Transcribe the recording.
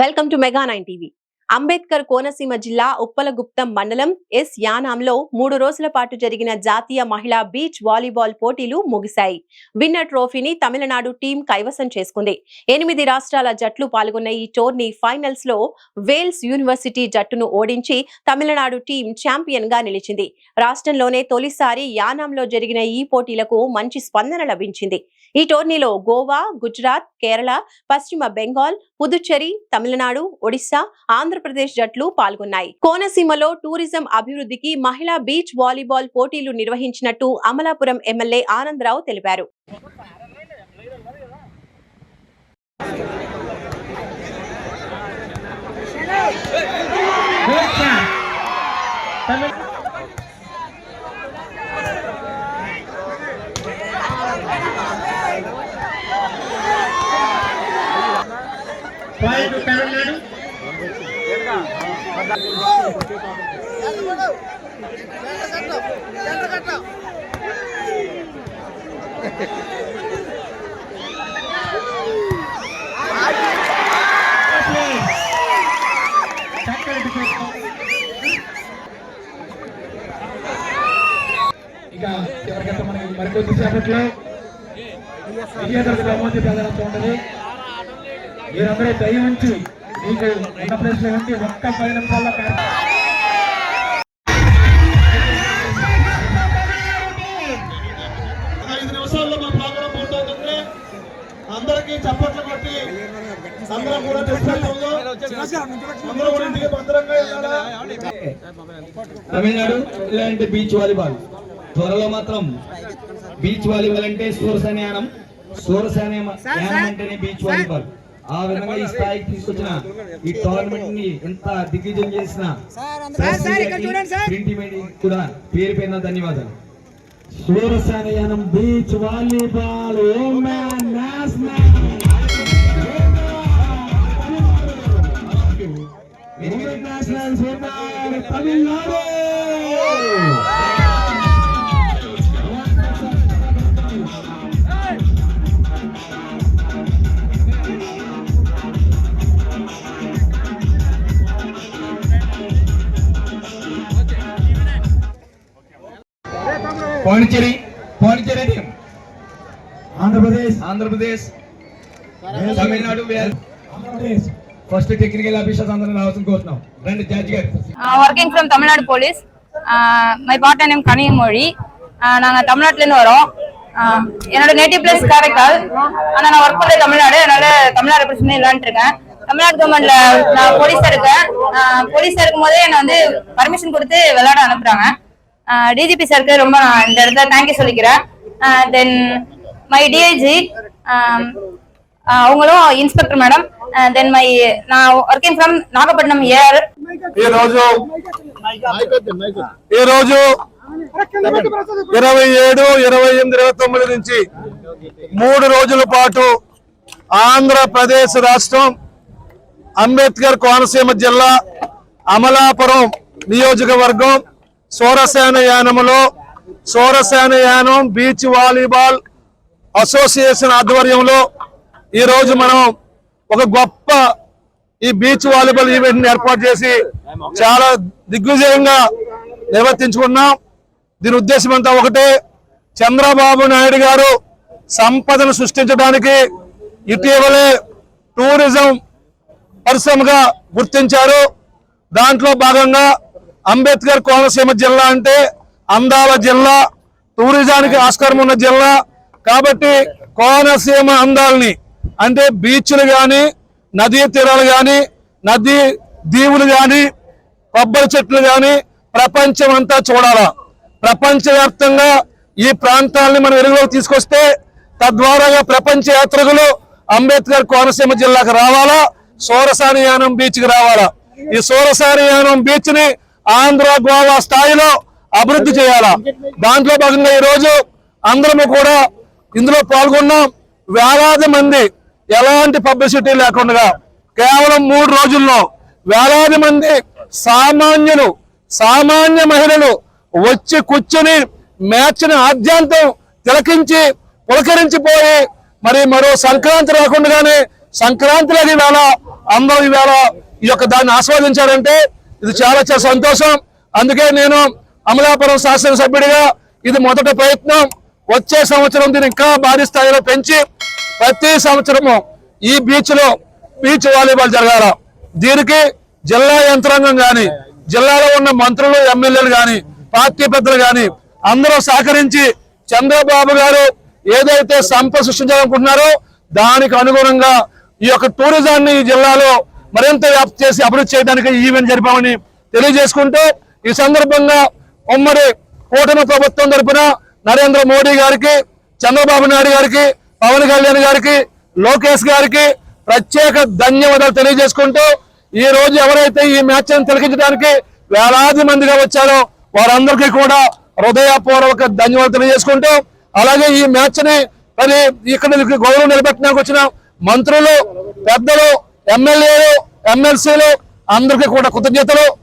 Welcome to mega nine TV. Ambedkar Konaseema జిల్లా ఉప్పలగుప్తం మండలం yes యానాంలో మూడు రోజుల పాటు జరిగిన జాతీయ మహిళా బీచ్ వాలీబాల్ పోటీలు ముగిశాయి. విన్నర్ ట్రోఫీని తమిళనాడు టీం కైవసం చేసుకుంది. ఎనిమిది రాష్ట్రాల జట్లు పాల్గొన్న ఈ టోర్నీ ఫైనల్స్లో వేల్స్ యూనివర్సిటీ జట్టును ఓడించి తమిళనాడు టీం ఛాంపియన్గా నిలిచింది. రాష్ట్రంలోనే తొలిసారి యానాంలో జరిగిన ఈ పోటీలకు మంచి స్పందన లభించింది. ఈ టోర్నీలో గోవా గుజరాత్ కేరళ పశ్చిమ బెంగాల్ పుదుచ్చేరి తమిళనాడు ఒడిశా ఆంధ్రప్రదేశ్ జట్లు పాల్గొన్నాయి. కోనసీమలో టూరిజం అభివృద్ధికి మహిళా బీచ్ వాలీబాల్ పోటీలు నిర్వహించినట్టు అమలాపురం ఎమ్మెల్యే ఆనందరావు తెలిపారు. Point to ఇక ఎవరికైతే మనకి మరికొద్ది సేపట్లో విజేతలకు బహుమతి ప్రధానం ఉండదు మీరందరూ దయ ఉంచి మీకు ఉన్న ప్లేస్లో ఉండి ఒక్క పది నిమిషాల్లో ఐదు నిమిషాల్లో మా ప్రోగ్రాం పూర్తవుతుంది. అందరికీ చప్పట్లు కొట్టి అందరం కూడా డిస్పెక్ట్ అందరూ కూడా ఇంటికి భద్రంగా వెళ్ళాలా? తమిళనాడు ఇలాంటి బీచ్ వాలీబాల్. త్వరలో మాత్రం బీచ్ వాలీబాల్ అంటే సూరసన్యానం సూరసన్యానం అంటేనే బీచ్ వాలీబాల్. ఆ విధంగా ఈ స్థాయికి తీసుకొచ్చిన ఈ టోర్నమెంట్ని ఎంత దిగ్విజయం చేసిన కూడా పేరు పేరున ధన్యవాదాలు. సూరసన్యానం beach volleyball national national super Tamil Nadu. Pondicherry Pondicherry team Andhra Pradesh Andhra Pradesh Tamil Nadu Andhra Pradesh first technical officers అందరం రావాల్సిన కోరుతున్నాం రండి జడ్జి గారు working from Tamil Nadu police my partner name Kanimozhi Uh, நாங்க தமிழ்நாட்டுல இருந்து வரோம் Uh, என்னோட நேட்டிவ் பிளேஸ் காரைக்கால் ஆனா நான் ஒர்க் பண்றது தமிழ்நாடு அதனால தமிழ்நாடு பிரச்சனை இல்லான்ட்டு இருக்கேன் தமிழ்நாடு கவர்மெண்ட்ல நான் போலீஸா இருக்கேன் போலீஸா இருக்கும் போதே என்னை வந்து பர்மிஷன் கொடுத்து விளையாட அனுப்புறாங்க டிஜிபி சாருக்கு ரொம்ப நான் இந்த இடத்துல தேங்க்யூ சொல்லிக்கிறேன் தென் மை டிஐஜி அவங்களும் இன்ஸ்பெக்டர் மேடம் தென் மை நான் ஒர்க்கிங் ஃப்ரம் நாகப்பட்டினம் ஏஆர் ఈ రోజు ఈ రోజు ఇరవై ఏడు ఇరవై ఎనిమిది ఇరవై తొమ్మిది నుంచి మూడు రోజుల పాటు ఆంధ్రప్రదేశ్ రాష్ట్రం అంబేద్కర్ కోనసీమ జిల్లా అమలాపురం నియోజకవర్గం Sorasena యానములో Sorasena Yanam beach volleyball association ఆధ్వర్యంలో ఈరోజు మనం ఒక గొప్ప ఈ బీచ్ వాలీబాల్ ఈవెంట్ని ఏర్పాటు చేసి చాలా దిగ్విజయంగా నిర్వర్తించుకున్నాం. దీని ఉద్దేశం అంతా ఒకటే చంద్రబాబు నాయుడు గారు సంపదను సృష్టించడానికి ఇటీవలే టూరిజం పరిశ్రమగా గుర్తించారు. దాంట్లో భాగంగా అంబేద్కర్ కోనసీమ జిల్లా అంటే అందాల జిల్లా టూరిజానికి ఆస్కారం ఉన్న జిల్లా. కాబట్టి కోనసీమ అందాలని అంటే బీచ్లు కానీ నదీ తీరాలు కానీ నదీ దీవులు కానీ కొబ్బరి చెట్లు కానీ ప్రపంచం అంతా చూడాలా. ప్రపంచవ్యాప్తంగా ఈ ప్రాంతాలని మనం వెలుగులోకి తీసుకొస్తే తద్వారాగా ప్రపంచ యాత్రికులు అంబేద్కర్ కోనసీమ జిల్లాకు రావాలా సోరసాని యానం రావాలా. ఈ సోరసాని యానం బీచ్ని ఆంధ్ర గోవా స్థాయిలో అభివృద్ధి చేయాలా? దాంట్లో భాగంగా ఈ రోజు అందరము కూడా ఇందులో పాల్గొన్నాం. వేలాది మంది ఎలాంటి పబ్లిసిటీ లేకుండా కేవలం మూడు రోజుల్లో వేలాది మంది సామాన్యులు సామాన్య మహిళలు వచ్చి కూర్చొని మ్యాచ్ని ఆద్యాంతం తిలకించి పులకరించిపోయి మరి మరో సంక్రాంతి రాకుండానే సంక్రాంతిలోకి వేళ అందరూ ఈవేళ ఈ యొక్క దాన్ని ఆస్వాదించారంటే ఇది చాలా చాలా సంతోషం. అందుకే నేను అమలాపురం శాసనసభ్యుడిగా ఇది మొదటి ప్రయత్నం. వచ్చే సంవత్సరం దీన్ని ఇంకా భారీ స్థాయిలో పెంచి ప్రతి సంవత్సరము ఈ బీచ్లో బీచ్ వాలీబాల్ జరగాల. దీనికి జిల్లా యంత్రాంగం కానీ జిల్లాలో ఉన్న మంత్రులు ఎమ్మెల్యేలు కానీ పార్టీ పెద్దలు కానీ అందరూ సహకరించి చంద్రబాబు గారు ఏదైతే సంపద సృష్టించాలనుకుంటున్నారో దానికి అనుగుణంగా ఈ యొక్క టూరిజాన్ని ఈ జిల్లాలో మరింత వ్యాప్తి చేసి అభివృద్ధి చేయడానికి ఈ ఈవెంట్ జరిపామని తెలియజేసుకుంటూ ఈ సందర్భంగా ఉమ్మడి కూటమి ప్రభుత్వం తరపున నరేంద్ర మోడీ గారికి చంద్రబాబు నాయుడు గారికి పవన్ కళ్యాణ్ గారికి లోకేష్ గారికి ప్రత్యేక ధన్యవాదాలు తెలియజేసుకుంటూ ఈ రోజు ఎవరైతే ఈ మ్యాచ్ తిలకించడానికి వేలాది మందిగా వచ్చారో వారందరికీ కూడా హృదయపూర్వక ధన్యవాదాలు తెలియజేసుకుంటూ అలాగే ఈ మ్యాచ్ని మరి ఇక్కడ గౌరవం నిలబెట్టడానికి వచ్చిన మంత్రులు పెద్దలు ఎమ్మెల్యేలు ఎమ్మెల్సీలు అందరికీ కూడా కృతజ్ఞతలు.